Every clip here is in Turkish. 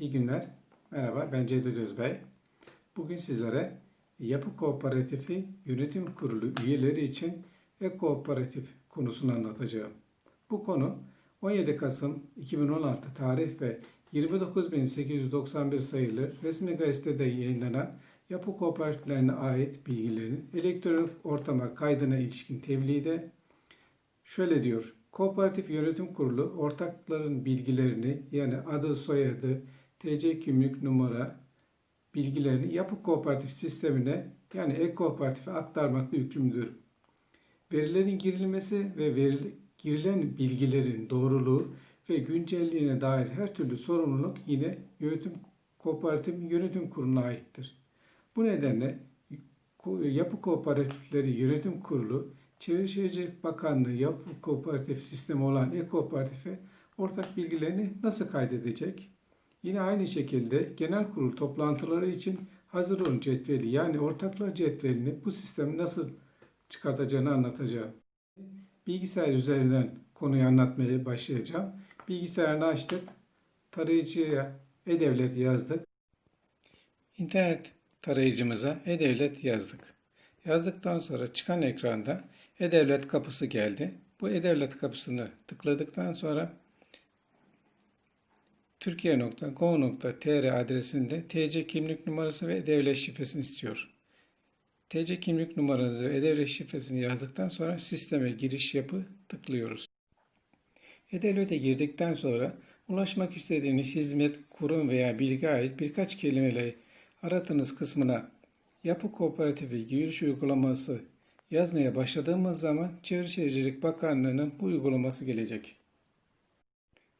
İyi günler. Merhaba, ben Cevdet Özbey. Bugün sizlere Yapı Kooperatifi Yönetim Kurulu üyeleri için e-kooperatif konusunu anlatacağım. Bu konu 17 Kasım 2016 tarih ve 29.891 sayılı resmi gazetede yayınlanan yapı kooperatiflerine ait bilgilerin elektronik ortama kaydına ilişkin tebliğde şöyle diyor. Kooperatif Yönetim Kurulu ortakların bilgilerini yani adı, soyadı, TC kimlik numara bilgilerini yapı kooperatif sistemine yani e-kooperatife aktarmakla yükümlüdür. Verilerin girilmesi ve verili, girilen bilgilerin doğruluğu ve güncelliğine dair her türlü sorumluluk yine yönetim kooperatif yönetim kuruluna aittir. Bu nedenle Yapı Kooperatifleri Yönetim Kurulu Çevre Şehircilik Bakanlığı Yapı Kooperatif Sistemi olan e-kooperatife ortak bilgilerini nasıl kaydedecek? Yine aynı şekilde genel kurul toplantıları için hazır olun cetveli yani ortaklar cetvelini bu sistemi nasıl çıkartacağını anlatacağım. Bilgisayar üzerinden konuyu anlatmaya başlayacağım. Bilgisayarını açtık. Tarayıcıya e-devlet yazdık. İnternet tarayıcımıza e-devlet yazdık. Yazdıktan sonra çıkan ekranda e-devlet kapısı geldi. Bu e-devlet kapısını tıkladıktan sonra Türkiye.gov.tr adresinde TC kimlik numarası ve e-devlet şifresini istiyor. TC kimlik numaranızı ve e-devlet şifresini yazdıktan sonra sisteme giriş yapı tıklıyoruz. E-devlete girdikten sonra ulaşmak istediğiniz hizmet, kurum veya bilgi ait birkaç kelimeyle aratınız kısmına Yapı Kooperatifi giriş uygulaması yazmaya başladığımız zaman Çevre Şehircilik Bakanlığı'nın bu uygulaması gelecek.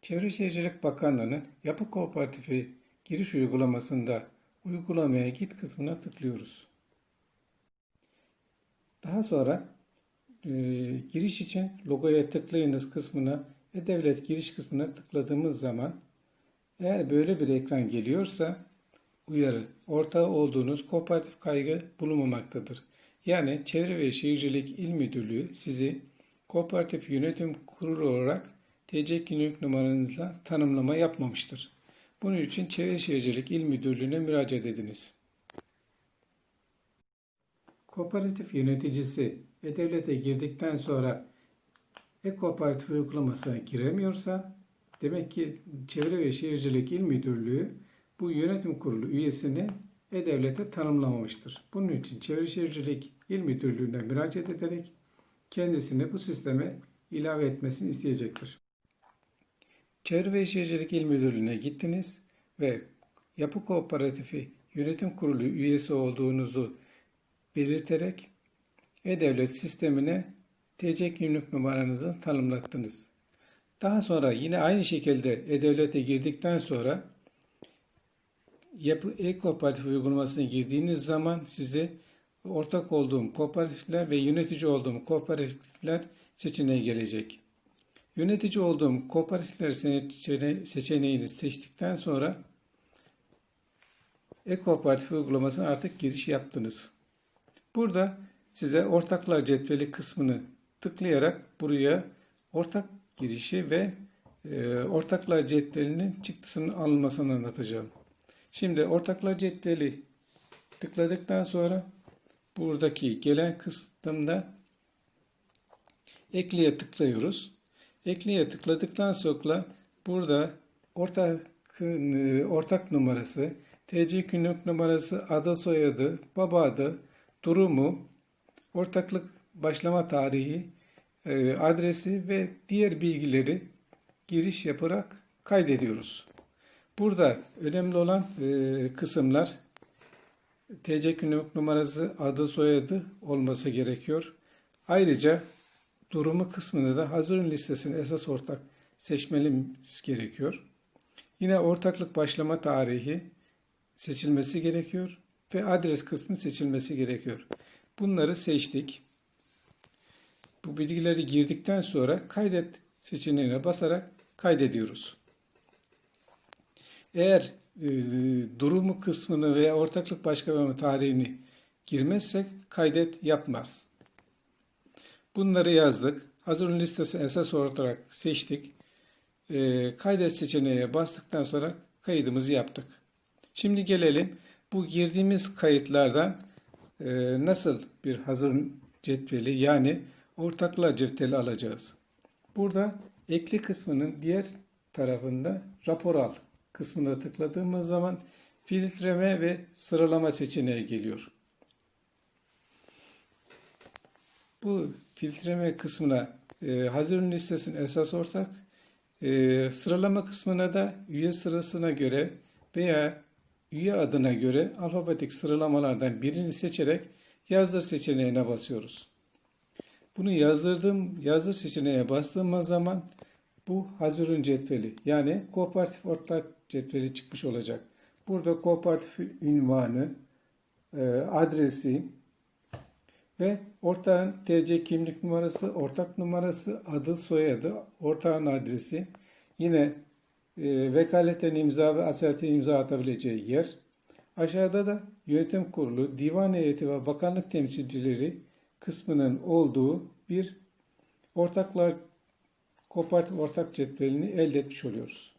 Çevre Şehircilik Bakanlığı'nın Yapı Kooperatifi giriş uygulamasında uygulamaya git kısmına tıklıyoruz. Daha sonra e, giriş için logoya tıklayınız kısmına ve devlet giriş kısmına tıkladığımız zaman eğer böyle bir ekran geliyorsa uyarı ortağı olduğunuz kooperatif kaygı bulunmamaktadır. Yani Çevre ve Şehircilik İl Müdürlüğü sizi kooperatif yönetim kurulu olarak TC kimlik numaranızla tanımlama yapmamıştır. Bunun için Çevre Şehircilik İl Müdürlüğü'ne müracaat ediniz. Kooperatif yöneticisi e-devlete girdikten sonra e-kooperatif uygulamasına giremiyorsa demek ki Çevre ve Şehircilik İl Müdürlüğü bu yönetim kurulu üyesini e-devlete tanımlamamıştır. Bunun için Çevre Şehircilik İl Müdürlüğü'ne müracaat ederek kendisini bu sisteme ilave etmesini isteyecektir. Çevre ve Şehircilik İl Müdürlüğü'ne gittiniz ve Yapı Kooperatifi Yönetim Kurulu üyesi olduğunuzu belirterek e-devlet sistemine TC kimlik numaranızı tanımlattınız. Daha sonra yine aynı şekilde e-devlete girdikten sonra yapı e-kooperatif uygulamasına girdiğiniz zaman size ortak olduğum kooperatifler ve yönetici olduğum kooperatifler seçeneği gelecek. Yönetici olduğum kooperatifler seçeneğini seçtikten sonra e-kooperatif uygulamasına artık giriş yaptınız. Burada size ortaklar cetveli kısmını tıklayarak buraya ortak girişi ve e, ortaklar cetvelinin çıktısının alınmasını anlatacağım. Şimdi ortaklar cetveli tıkladıktan sonra buradaki gelen kısımda ekleye tıklıyoruz. Ekleye tıkladıktan sonra burada ortak ortak numarası, TC kimlik numarası, adı soyadı, baba adı, durumu, ortaklık başlama tarihi, e, adresi ve diğer bilgileri giriş yaparak kaydediyoruz. Burada önemli olan e, kısımlar TC kimlik numarası, adı, soyadı olması gerekiyor. Ayrıca durumu kısmında da hazırın listesini esas ortak seçmemiz gerekiyor. Yine ortaklık başlama tarihi seçilmesi gerekiyor ve adres kısmı seçilmesi gerekiyor. Bunları seçtik. Bu bilgileri girdikten sonra kaydet seçeneğine basarak kaydediyoruz. Eğer e, durumu kısmını veya ortaklık başkanı tarihini girmezsek kaydet yapmaz. Bunları yazdık. Hazır listesi esas olarak seçtik. E, kaydet seçeneğe bastıktan sonra kaydımızı yaptık. Şimdi gelelim bu girdiğimiz kayıtlardan e, nasıl bir hazır cetveli yani ortaklar cetveli alacağız. Burada ekli kısmının diğer tarafında rapor al kısmına tıkladığımız zaman filtreme ve sıralama seçeneği geliyor. Bu filtreme kısmına e, hazır ürün listesinin esas ortak, e, sıralama kısmına da üye sırasına göre veya üye adına göre alfabetik sıralamalardan birini seçerek yazdır seçeneğine basıyoruz. Bunu yazdırdığım yazdır seçeneğine bastığımız zaman bu hazır ürün cetveli yani kooperatif ortak cetveli çıkmış olacak. Burada kooperatif ünvanı, e, adresi ve ortağın TC kimlik numarası, ortak numarası, adı, soyadı, ortağın adresi, yine e, vekaleten imza ve asayete imza atabileceği yer. Aşağıda da yönetim kurulu, divan heyeti ve bakanlık temsilcileri kısmının olduğu bir ortaklar kooperatif ortak cetvelini elde etmiş oluyoruz.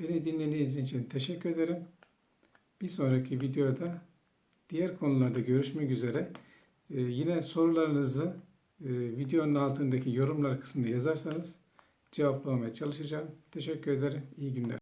Beni dinlediğiniz için teşekkür ederim. Bir sonraki videoda diğer konularda görüşmek üzere. Ee, yine sorularınızı e, videonun altındaki yorumlar kısmına yazarsanız cevaplamaya çalışacağım. Teşekkür ederim. İyi günler.